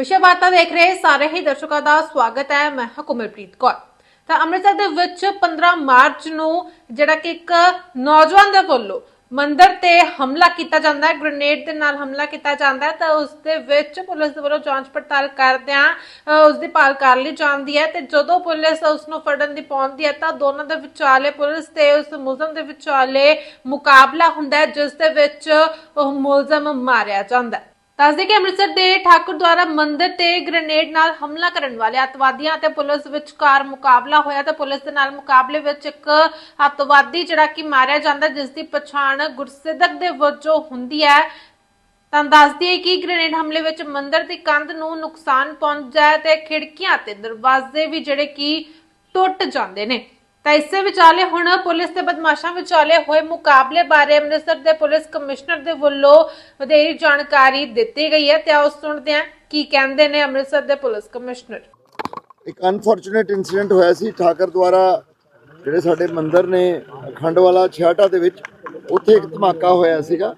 ਵਿਸ਼ੇ ਵਾਰਤਾ ਦੇਖ ਰਹੇ ਸਾਰੇ ਹੀ ਦਰਸ਼ਕਾਂ ਦਾ ਸਵਾਗਤ ਹੈ। ਮੈਂ ਹਾਂ ਕੌਰ। ਤਾਂ ਅੰਮ੍ਰਿਤਸਰ ਦੇ ਵਿੱਚ 15 ਮਾਰਚ ਨੂੰ ਜਿਹੜਾ ਕਿ ਇੱਕ ਨੌਜਵਾਨ ਦੇ ਵੱਲੋਂ ਮੰਦਿਰ ਤੇ ਹਮਲਾ ਕੀਤਾ ਜਾਂਦਾ ਹੈ ਗ੍ਰੇਨੇਡ ਦੇ ਨਾਲ ਹਮਲਾ ਕੀਤਾ ਜਾਂਦਾ ਹੈ। ਤਾਂ ਉਸ ਦੇ ਵਿੱਚ ਪੁਲਿਸ ਦੇ ਵੱਲੋਂ ਜਾਂਚ ਪੜਤਾਲ ਕਰਦਿਆਂ ਅ, ਉਸ ਦੀ ਭਾਲ ਕਰ ਲਈ ਜਾਂਦੀ ਹੈ ਤੇ ਜਦੋਂ ਪੁਲਿਸ ਉਸ ਨੂੰ ਫੜਨ ਦੀ ਪਹੁੰਚਦੀ ਹੈ ਤਾਂ ਦੋਨਾਂ ਦੇ ਵਿਚਾਲੇ ਪੁਲਿਸ ਤੇ ਉਸ ਮੁਲਜ਼ਮ ਦੇ ਵਿਚਾਲੇ ਮੁਕਾਬਲਾ ਹੁੰਦਾ ਹੈ ਜਿਸ ਦੇ ਵਿੱਚ ਉਹ ਮੁਲਜ਼ਮ ਮਾਰਿਆ ਜਾਂਦਾ ਹੈ। ਦੱਸਦੇ ਕਿ ਅੰਮ੍ਰਿਤਸਰ ਦੇ ਠਾਕੁਰ ਦੁਆਰਾ ਮੰਦਿਰ ਤੇ ਗ੍ਰੇਨੇਡ ਨਾਲ ਹਮਲਾ ਕਰਨ ਵਾਲੇ ਅਤਵਾਦੀਆਂ ਅਤੇ ਪੁਲਿਸ ਵਿਚਕਾਰ ਮੁਕਾਬਲਾ ਹੋਇਆ ਤੇ ਪੁਲਿਸ ਦੇ ਨਾਲ ਮੁਕਾਬਲੇ ਵਿੱਚ ਇੱਕ ਅਤਵਾਦੀ ਜਿਹੜਾ ਕਿ ਮਾਰਿਆ ਜਾਂਦਾ, ਜਿਸ ਦੀ ਪਛਾਣ ਗੁਰਸਿੱਧਕ ਦੇ ਵਜੋਂ ਹੁੰਦੀ ਹੈ। ਤਾਂ ਦੱਸਦੀ ਹੈ ਕਿ ਗ੍ਰੇਨੇਡ ਹਮਲੇ ਵਿੱਚ ਮੰਦਿਰ ਦੀ ਕੰਧ ਨੂੰ ਨੁਕਸਾਨ ਪਹੁੰਚਦਾ ਹੈ ਤੇ ਖਿੜਕੀਆਂ ਤੇ ਦਰਵਾਜ਼ੇ ਵੀ ਜਿਹੜੇ ਕਿ ਟੁੱਟ ਜਾਂਦੇ ਨੇ। ਤਾਂ ਇਸੇ ਵਿਚਾਲੇ ਹੁਣ ਪੁਲਿਸ ਤੇ ਬਦਮਾਸ਼ਾਂ ਵਿਚਾਲੇ ਹੋਏ ਮੁਕਾਬਲੇ ਬਾਰੇ ਅੰਮ੍ਰਿਤਸਰ ਦੇ ਪੁਲਿਸ ਕਮਿਸ਼ਨਰ ਦੇ ਵੱਲੋਂ ਵਧੇਰੀ ਜਾਣਕਾਰੀ ਦਿੱਤੀ ਗਈ ਹੈ ਤੇ ਆਓ ਸੁਣਦੇ ਹਾਂ ਕੀ ਕਹਿੰਦੇ ਨੇ ਅੰਮ੍ਰਿਤਸਰ ਦੇ ਪੁਲਿਸ ਕਮਿਸ਼ਨਰ। ਇੱਕ ਅਨਫੋਰਚੂਨੇਟ ਇਨਸੀਡੈਂਟ ਹੋਇਆ ਸੀ ਠਾਕਰ ਦੁਆਰਾ, ਜਿਹੜੇ ਸਾਡੇ ਮੰਦਿਰ ਨੇ ਅਖੰਡ ਵਾਲਾ ਛਿਆਟਾ ਦੇ ਵਿੱਚ, ਉੱਥੇ ਇੱਕ ਧਮਾਕਾ ਹੋਇਆ ਸੀਗਾ।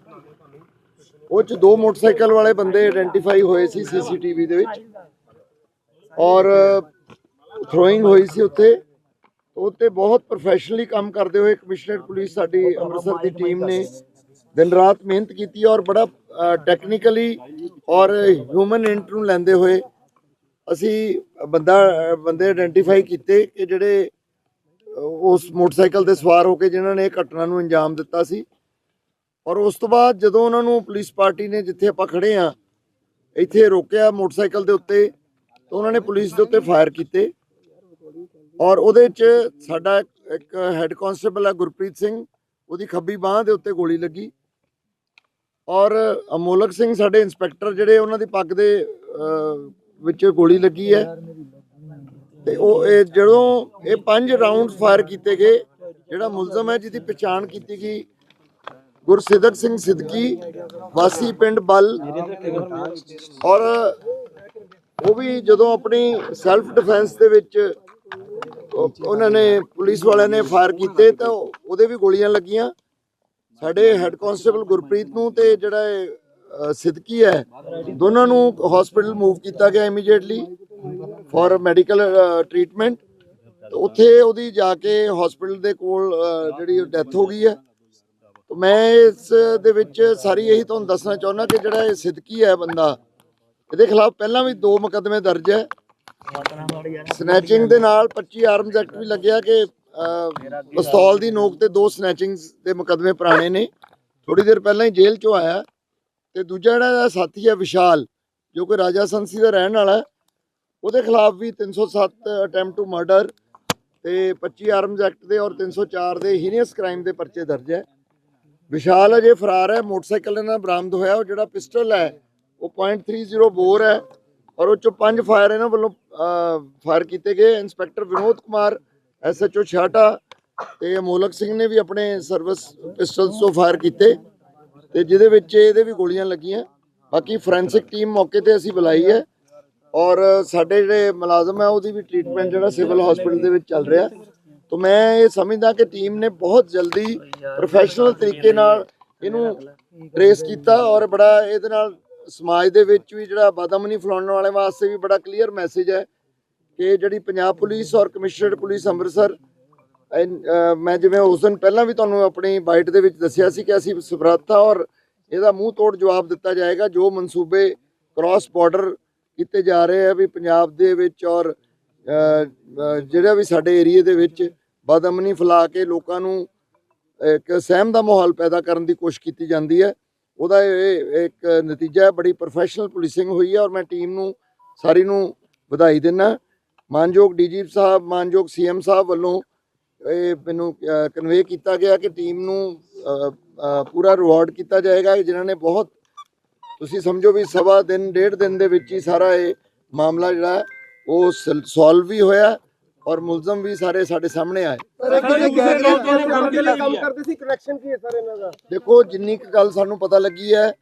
ਉਹ ਚ ਦੋ ਮੋਟਰਸਾਈਕਲ ਵਾਲੇ ਬੰਦੇ ਆਇਡੈਂਟੀਫਾਈ ਹੋਏ ਸੀ ਸੀਸੀਟੀਵੀ ਦੇ ਵਿੱਚ ਔਰ ਥਰੋਇੰਗ ਹੋਈ ਸੀ ਉੱਥੇ। ਉੱਤੇ ਬਹੁਤ ਪ੍ਰੋਫੈਸ਼ਨਲੀ ਕੰਮ ਕਰਦੇ ਹੋਏ ਕਮਿਸ਼ਨਰ ਪੁਲਿਸ ਸਾਡੀ ਅੰਮ੍ਰਿਤਸਰ ਦੀ ਟੀਮ ਨੇ ਦਿਨ ਰਾਤ ਮਿਹਨਤ ਕੀਤੀ ਔਰ ਬੜਾ ਟੈਕਨੀਕਲੀ ਔਰ ਹਿਊਮਨ ਇੰਟ ਨੂੰ ਲੈਂਦੇ ਹੋਏ ਅਸੀਂ ਬੰਦਾ ਬੰਦੇ ਆਇਡੈਂਟੀਫਾਈ ਕੀਤੇ ਕਿ ਜਿਹੜੇ ਉਸ ਮੋਟਰਸਾਈਕਲ ਤੇ ਸਵਾਰ ਹੋ ਕੇ ਜਿਨ੍ਹਾਂ ਨੇ ਇਹ ਘਟਨਾ ਨੂੰ ਅੰਜਾਮ ਦਿੱਤਾ ਸੀ। ਔਰ ਉਸ ਤੋਂ ਬਾਅਦ ਜਦੋਂ ਉਹਨਾਂ ਨੂੰ ਪੁਲਿਸ ਪਾਰਟੀ ਨੇ ਜਿੱਥੇ ਆਪਾਂ ਖੜੇ ਆ ਇੱਥੇ ਰੋਕਿਆ ਮੋਟਰਸਾਈਕਲ ਦੇ ਉੱਤੇ ਤਾਂ ਉਹਨਾਂ ਨੇ ਪੁਲਿਸ ਦੇ ਉੱਤੇ ਫਾਇਰ ਕੀਤੇ। ਔਰ ਉਹਦੇ 'ਚ ਸਾਡਾ ਇੱਕ ਹੈੱਡ ਕਾਂਸਟੇਬਲ ਹੈ ਗੁਰਪ੍ਰੀਤ ਸਿੰਘ, ਉਹਦੀ ਖੱਬੀ ਬਾਹ ਦੇ ਉੱਤੇ ਗੋਲੀ ਲੱਗੀ। ਔਰ ਅਮੋਲਕ ਸਿੰਘ ਸਾਡੇ ਇੰਸਪੈਕਟਰ ਜਿਹੜੇ ਉਹਨਾਂ ਦੀ ਪੱਗ ਦੇ ਵਿੱਚ ਗੋਲੀ ਲੱਗੀ ਹੈ। ਤੇ ਉਹ, ਇਹ ਜਦੋਂ ਇਹ ਪੰਜ ਰਾਉਂਡ ਫਾਇਰ ਕੀਤੇ ਗਏ, ਜਿਹੜਾ ਮੁਲਜ਼ਮ ਹੈ ਜਿਹਦੀ ਪਛਾਣ ਕੀਤੀ ਗਈ, ਗੁਰਸਿੱਧਕ ਸਿੰਘ ਸਿੱਧਕੀ, ਵਾਸੀ ਪਿੰਡ ਬਲ, ਔਰ ਉਹ ਵੀ ਜਦੋਂ ਆਪਣੀ ਸੈਲਫ ਡਿਫੈਂਸ ਦੇ ਵਿੱਚ ਉਹਨਾਂ ਨੇ ਪੁਲਿਸ ਵਾਲਿਆਂ ਨੇ ਫਾਇਰ ਕੀਤੇ ਤਾਂ ਉਹਦੇ ਵੀ ਗੋਲੀਆਂ ਲੱਗੀਆਂ। ਸਾਡੇ ਹੈੱਡ ਕਾਂਸਟੇਬਲ ਗੁਰਪ੍ਰੀਤ ਨੂੰ ਤੇ ਜਿਹੜਾ ਇਹ, ਸਿੱਧਕੀ ਹੈ ਦੋਨਾਂ ਨੂੰ ਹਸਪੀਟਲ ਮੂਵ ਕੀਤਾ ਗਿਆ ਇਮੀਡੀਏਟਲੀ ਫॉर ਮੈਡੀਕਲ ਟ੍ਰੀਟਮੈਂਟ ਉੱਥੇ ਉਹਦੀ ਜਾ ਕੇ ਹਸਪੀਟਲ ਦੇ ਕੋਲ ਜਿਹੜੀ ਡੈਥ ਹੋ ਗਈ ਹੈ। ਮੈਂ ਇਸ ਦੇ ਵਿੱਚ ਸਾਰੀ ਇਹੀ ਤੁਹਾਨੂੰ ਦੱਸਣਾ ਚਾਹੁੰਦਾ ਕਿ ਜਿਹੜਾ ਇਹ ਸਿੱਧਕੀ ਹੈ ਬੰਦਾ ਇਹਦੇ ਖਿਲਾਫ ਪਹਿਲਾਂ ਵੀ ਦੋ ਮੁਕੱਦਮੇ ਦਰਜ ਹੈ। ਸਨੈਚਿੰਗ ਦੇ ਨਾਲ 25 ਆਰਮਸ ਐਕਟ ਵੀ ਲੱਗਿਆ ਕਿ ਪਿਸਤੌਲ ਦੀ ਨੋਕ ਤੇ ਦੋ ਸਨੈਚਿੰਗਸ ਦੇ ਮੁਕੱਦਮੇ ਪੁਰਾਣੇ ਨੇ। ਥੋੜੀ ਦੇਰ ਪਹਿਲਾਂ ਹੀ ਜੇਲ੍ਹ ਚੋਂ ਆਇਆ। ਤੇ ਦੂਜਾ ਜਿਹੜਾ ਸਾਥੀ ਹੈ ਵਿਸ਼ਾਲ, ਜੋ ਕਿ ਰਾਜਾ ਸੰਸੀ ਦਾ ਰਹਿਣ ਵਾਲਾ ਉਹਦੇ ਖਿਲਾਫ ਵੀ 307 ਅਟੈਂਪਟ ਟੂ ਮਰਡਰ ਤੇ 25 ਆਰਮਸ ਐਕਟ ਦੇ ਔਰ 304 ਦੇ ਹੀਨੀਅਸ ਕ੍ਰਾਈਮ ਦੇ ਪਰਚੇ ਦਰਜ ਹੈ। ਵਿਸ਼ਾਲ ਅਜੇ ਫਰਾਰ ਹੈ, ਮੋਟਰਸਾਈਕਲ ਇਹਨਾਂ ਬਰਾਮਦ ਹੋਇਆ, ਉਹ ਜਿਹੜਾ ਪਿਸਟਲ ਹੈ, ਉਹ .30 ਬੋਰ ਹੈ। ਔਰ ਉਹ ਚੋਂ ਪੰਜ ਫਾਇਰ ਇਹਨਾਂ ਵੱਲੋਂ ਫਾਇਰ ਕੀਤੇ ਗਏ। ਇੰਸਪੈਕਟਰ ਵਿਨੋਦ ਕੁਮਾਰ, ਐਸਐਚਓ ਛਾਟਾ ਤੇ ਮੋਲਕ ਸਿੰਘ ਨੇ ਵੀ ਆਪਣੇ ਸਰਵਿਸ ਪਿਸਟਲਸ ਤੋਂ ਫਾਇਰ ਕੀਤੇ ਤੇ ਜਿਹਦੇ ਵਿੱਚ ਇਹਦੇ ਵੀ ਗੋਲੀਆਂ ਲੱਗੀਆਂ। ਬਾਕੀ ਫੋਰੈਂਸਿਕ ਟੀਮ ਮੌਕੇ ਤੇ ਅਸੀਂ ਬੁਲਾਈ ਹੈ ਔਰ ਸਾਡੇ ਜਿਹੜੇ ਮੁਲਾਜ਼ਮ ਹੈ ਉਹਦੀ ਵੀ ਟ੍ਰੀਟਮੈਂਟ ਜਿਹੜਾ ਸਿਵਲ ਹਸਪੀਟਲ ਦੇ ਵਿੱਚ ਚੱਲ ਰਿਹਾ। ਤਾਂ ਮੈਂ ਇਹ ਸਮਝਦਾ ਕਿ ਟੀਮ ਨੇ ਬਹੁਤ ਜਲਦੀ ਪ੍ਰੋਫੈਸ਼ਨਲ ਤਰੀਕੇ ਨਾਲ ਇਹਨੂੰ ਟ੍ਰੇਸ ਕੀਤਾ ਔਰ ਬੜਾ ਇਹਦੇ ਨਾਲ ਸਮਾਜ ਦੇ ਵਿੱਚ ਵੀ ਜਿਹੜਾ ਬਦਅਮਨੀ ਫੈਲਾਉਣ ਵਾਲੇ ਵਾਸਤੇ ਵੀ ਬੜਾ ਕਲੀਅਰ ਮੈਸੇਜ ਹੈ ਕਿ ਜਿਹੜੀ ਪੰਜਾਬ ਪੁਲਿਸ ਔਰ ਕਮਿਸ਼ਨਰਡ ਪੁਲਿਸ ਅੰਮ੍ਰਿਤਸਰ ਮੈਂ ਜਿਵੇਂ ਉਸ ਦਿਨ ਪਹਿਲਾਂ ਵੀ ਤੁਹਾਨੂੰ ਆਪਣੀ ਬਾਈਟ ਦੇ ਵਿੱਚ ਦੱਸਿਆ ਸੀ ਕਿ ਅਸੀਂ ਸਮਰੱਥਾ ਔਰ ਇਹਦਾ ਮੂੰਹ ਤੋੜ ਜਵਾਬ ਦਿੱਤਾ ਜਾਏਗਾ, ਜੋ ਮਨਸੂਬੇ ਕ੍ਰਾਸ ਬਾਰਡਰ ਕੀਤੇ ਜਾ ਰਹੇ ਆ ਵੀ ਪੰਜਾਬ ਦੇ ਵਿੱਚ ਔਰ ਜਿਹੜਾ ਵੀ ਸਾਡੇ ਏਰੀਏ ਦੇ ਵਿੱਚ ਬਦਅਮਨੀ ਫੈਲਾ ਕੇ ਲੋਕਾਂ ਨੂੰ ਇੱਕ ਸਹਿਮ ਦਾ ਮਾਹੌਲ ਪੈਦਾ ਕਰਨ ਦੀ ਕੋਸ਼ਿਸ਼ ਕੀਤੀ ਜਾਂਦੀ ਹੈ। ਉਹਦਾ ਇਹ ਇੱਕ ਨਤੀਜਾ ਹੈ ਬੜੀ ਪ੍ਰੋਫੈਸ਼ਨਲ ਪੁਲਿਸਿੰਗ ਹੋਈ ਹੈ ਔਰ ਮੈਂ ਟੀਮ ਨੂੰ, ਸਾਰੀ ਨੂੰ ਵਧਾਈ ਦਿੰਦਾ ਮਾਨਯੋਗ ਡੀਜੀਪੀ ਸਾਹਿਬ, ਮਾਨਯੋਗ ਸੀਐਮ ਸਾਹਿਬ ਵੱਲੋਂ ਇਹ ਮੈਨੂੰ ਕਨਵੇ ਕੀਤਾ ਗਿਆ ਕਿ ਟੀਮ ਨੂੰ ਪੂਰਾ ਰਿਵਾਰਡ ਕੀਤਾ ਜਾਏਗਾ। ਜਿਨ੍ਹਾਂ ਨੇ ਬਹੁਤ, ਤੁਸੀਂ ਸਮਝੋ ਵੀ ਸਵਾ ਦਿਨ, ਡੇਢ ਦਿਨ ਦੇ ਵਿੱਚ ਹੀ ਸਾਰਾ ਇਹ ਮਾਮਲਾ ਜਿਹੜਾ ਹੈ ਉਹ ਸੋਲਵ ਵੀ ਹੋਇਆ। ਔਰ ਮੁਲਜ਼ਮ ਵੀ ਸਾਰੇ ਸਾਡੇ ਸਾਹਮਣੇ ਆਏ। ਕੰਮ ਕਰਦੇ ਸੀ ਕਨੈਕਸ਼ਨ ਕੀ ਹੈ ਸਰ ਇਹਨਾਂ ਦਾ? ਦੇਖੋ ਜਿੰਨੀ ਕੁ ਗੱਲ ਸਾਨੂੰ ਪਤਾ ਲੱਗੀ ਹੈ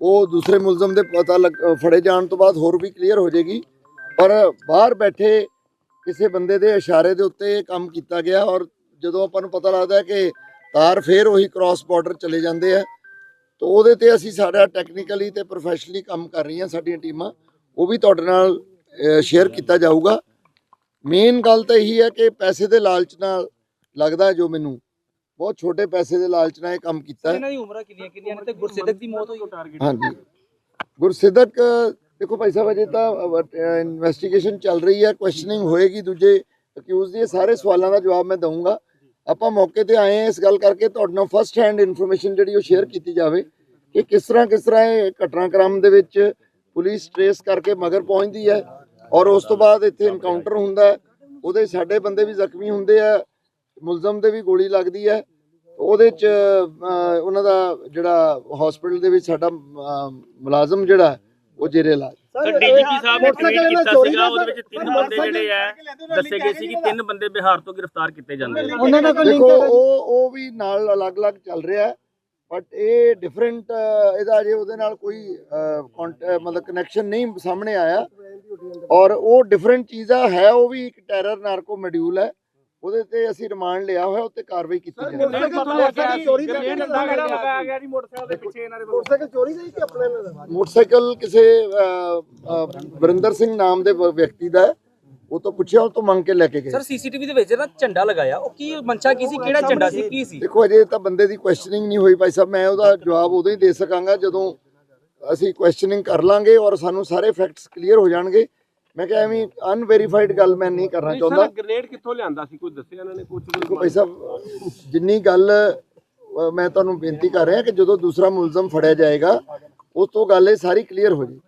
ਉਹ ਦੂਸਰੇ ਮੁਲਜ਼ਮ ਦੇ ਪਤਾ ਫੜੇ ਜਾਣ ਤੋਂ ਬਾਅਦ ਹੋਰ ਵੀ ਕਲੀਅਰ ਹੋ ਜਾਏਗੀ। ਪਰ ਬਾਹਰ ਬੈਠੇ ਕਿਸੇ ਬੰਦੇ ਦੇ ਇਸ਼ਾਰੇ ਦੇ ਉੱਤੇ ਇਹ ਕੰਮ ਕੀਤਾ ਗਿਆ ਔਰ ਜਦੋਂ ਆਪਾਂ ਨੂੰ ਪਤਾ ਲੱਗਦਾ ਹੈ ਕਿ ਤਾਰ ਫੇਰ ਉਹੀ ਕ੍ਰਾਸ ਬਾਰਡਰ ਚਲੇ ਜਾਂਦੇ ਆ ਤਾਂ ਉਹਦੇ ਤੇ ਅਸੀਂ ਸਾਡਾ ਟੈਕਨੀਕਲੀ ਤੇ ਪ੍ਰੋਫੈਸ਼ਨਲੀ ਕੰਮ ਕਰ ਰਹੀਆਂ ਸਾਡੀਆਂ ਟੀਮਾਂ ਉਹ ਵੀ ਤੁਹਾਡੇ ਨਾਲ ਸ਼ੇਅਰ ਕੀਤਾ ਜਾਊਗਾ। ਮੇਨ ਗੱਲ ਤਾਂ ਇਹੀ ਹੈ ਕਿ ਪੈਸੇ ਦੇ ਲਾਲਚ ਨਾਲ ਲੱਗਦਾ ਜੋ ਮੈਨੂੰ। ਬਹੁਤ ਛੋਟੇ ਪੈਸੇ ਦੇ ਲਾਲਚ ਨਾਲ ਇਹ ਕੰਮ ਕੀਤਾ ਹੈ। ਇਹਨਾਂ ਦੀ ਉਮਰਾਂ ਕਿੰਨੀਆਂ ਕਿੰਨੀਆਂ ਨੇ? ਤੇ ਗੁਰਸਿੱਧਕ ਦੀ ਮੌਤ ਹੋਈ। ਟਾਰਗੇਟ ਹਾਂਜੀ। ਗੁਰਸਿੱਧਕ ਦੇਖੋ ਭਾਈ ਸਾਹਿਬ ਅਜੇ ਤਾਂ ਇਨਵੈਸਟੀਗੇਸ਼ਨ ਚੱਲ ਰਹੀ ਹੈ। ਕੁਐਸਚਨਿੰਗ ਹੋਏਗੀ ਦੂਜੇ ਅਕਿਊਜ਼ ਦੀ। ਇਹ ਸਾਰੇ ਸਵਾਲਾਂ ਦਾ ਜਵਾਬ ਮੈਂ ਦਊਂਗਾ। ਆਪਾਂ ਮੌਕੇ ਤੇ ਆਏ ਹਾਂ ਇਸ ਗੱਲ ਕਰਕੇ। ਤੁਹਾਡੇ ਨਾਲ ਫਸਟ ਹੈਂਡ ਇਨਫੋਰਮੇਸ਼ਨ ਜਿਹੜੀ ਉਹ ਸ਼ੇਅਰ ਕੀਤੀ ਜਾਵੇ ਕਿ ਕਿਸ ਤਰ੍ਹਾਂ ਕਿਸ ਤਰ੍ਹਾਂ ਇਹ ਘਟਨਾਕ੍ਰਮ ਦੇ ਵਿੱਚ ਪੁਲਿਸ ਟ੍ਰੇਸ ਕਰਕੇ ਮਗਰ ਪਹੁੰਚਦੀ ਹੈ। ਔਰ ਉਸ ਤੋਂ ਬਾਅਦ ਇੱਥੇ ਐਨਕਾਊਂਟਰ ਹੁੰਦਾ ਹੈ। ਉਹਦੇ ਸਾਡੇ ਬੰਦੇ ਵੀ ਜ਼ਖਮੀ ਹੁੰਦੇ ਆ ਮੁਲਜ਼ਮ ਦੇ ਵੀ ਗੋਲੀ ਲੱਗਦੀ ਹੈ। ਉਹਦੇ ਚ ਉਹਨਾਂ ਦਾ ਜਿਹੜਾ ਹਸਪੀਟਲ ਦੇ ਵਿੱਚ ਸਾਡਾ ਮੁਲਾਜ਼ਮ ਜਿਹੜਾ ਉਹ ਜੇਰੇ ਇਲਾਜ। ਸਰ ਡੀਜੀਪੀ ਸਾਹਿਬ ਨੇ ਟਵੀਟ ਕੀਤਾ ਸੀਗਾ ਉਹਦੇ ਵਿੱਚ ਤਿੰਨ ਬੰਦੇ ਜਿਹੜੇ ਆ ਦੱਸੇ ਗਏ ਸੀ ਕਿ ਤਿੰਨ ਬੰਦੇ ਬਿਹਾਰ ਤੋਂ ਗ੍ਰਿਫਤਾਰ ਕੀਤੇ ਜਾਂਦੇ ਨੇ ਉਹਨਾਂ ਦਾ ਕੋਈ ਲਿੰਕ ਦੇਖੋ ਉਹ ਉਹ ਵੀ ਨਾਲ ਅਲੱਗ-ਅਲੱਗ ਚੱਲ ਰਿਹਾ ਹੈ। ਬਟ ਇਹ ਡਿਫਰੈਂਟ ਇਹਦਾ ਜੇ ਉਹਦੇ ਨਾਲ ਕੋਈ ਮਤਲਬ ਕਨੈਕਸ਼ਨ ਨਹੀਂ ਸਾਹਮਣੇ ਆਇਆ। ਔਰ ਉਹ ਡਿਫਰੈਂਟ ਚੀਜ਼ਾਂ ਹੈ ਉਹ ਵੀ ਇੱਕ ਟੈਰਰ ਨਾਰਕੋ ਮੋਡਿਊਲ ਹੈ। ਉਹਦੇ ਤੇ ਅਸੀਂ ਰਿਮਾਂਡ ਲਿਆ ਹੋਇਆ ਉੱਤੇ ਕਾਰਵਾਈ ਕੀਤੀ ਜੀ ਮੋਟਰਸਾਈਕਲ ਦੇ ਪਿੱਛੇ ਇਹਨਾਂ ਦੇ ਮੋਟਰਸਾਈਕਲ ਚੋਰੀ ਦਾ ਹੀ ਕਿ ਆਪਣਾ ਇਹਨਾਂ ਦਾ ਮੋਟਰਸਾਈਕਲ ਕਿਸੇ ਵਰਿੰਦਰ ਸਿੰਘ ਨਾਮ ਦੇ ਵਿਅਕਤੀ ਦਾ ਹੈ। ਉਹ ਤੋਂ ਪੁੱਛਿਆ ਉਹ ਤੋਂ ਮੰਗ ਕੇ ਲੈ ਕੇ ਗਏ। ਸਰ ਸੀਸੀਟੀਵੀ ਦੇ ਵਿੱਚ ਨਾ ਝੰਡਾ ਲਗਾਇਆ ਉਹ ਕੀ ਮਨਸ਼ਾ ਕੀ ਸੀ? ਕਿਹੜਾ ਝੰਡਾ ਸੀ? ਕੀ ਸੀ? ਦੇਖੋ ਅਜੇ ਤਾਂ ਬੰਦੇ ਦੀ ਕੁਐਸਚਨਿੰਗ ਨਹੀਂ ਹੋਈ ਭਾਈ ਸਾਹਿਬ ਮੈਂ ਉਹਦਾ ਜਵਾਬ ਉਦੋਂ ਹੀ ਦੇ ਸਕਾਂਗਾ ਜਦੋਂ ਅਸੀਂ ਕੁਐਸਚਨਿੰਗ ਕਰ ਲਾਂਗੇ ਔਰ ਸਾਨੂੰ ਸਾਰੇ ਫੈਕਟਸ ਕਲੀਅਰ ਹੋ ਜਾਣਗੇ। ਮੈਂ ਕਿਹਾ ਐਵੇਂ ਅਨਵੈਰੀਫਾਈਡ ਗੱਲ ਮੈਂ ਨਹੀਂ ਕਰਨਾ ਚਾਹੁੰਦਾ। ਗ੍ਰੇਡ ਕਿੱਥੋਂ ਲਿਆਂਦਾ ਸੀ? ਕੁਝ ਦੱਸਿਆ ਇਹਨਾਂ ਨੇ ਕੁਝ ਦੇਖੋ ਭਾਈ ਸਾਹਿਬ ਜਿੰਨੀ ਗੱਲ ਮੈਂ ਤੁਹਾਨੂੰ ਬੇਨਤੀ ਕਰ ਰਿਹਾ ਕਿ ਜਦੋਂ ਦੂਸਰਾ ਮੁਲਜ਼ਮ ਫੜਿਆ ਜਾਏਗਾ ਉਸ ਤੋਂ ਗੱਲ ਇਹ ਸਾਰੀ ਕਲੀਅਰ ਹੋ ਜਾਏਗੀ।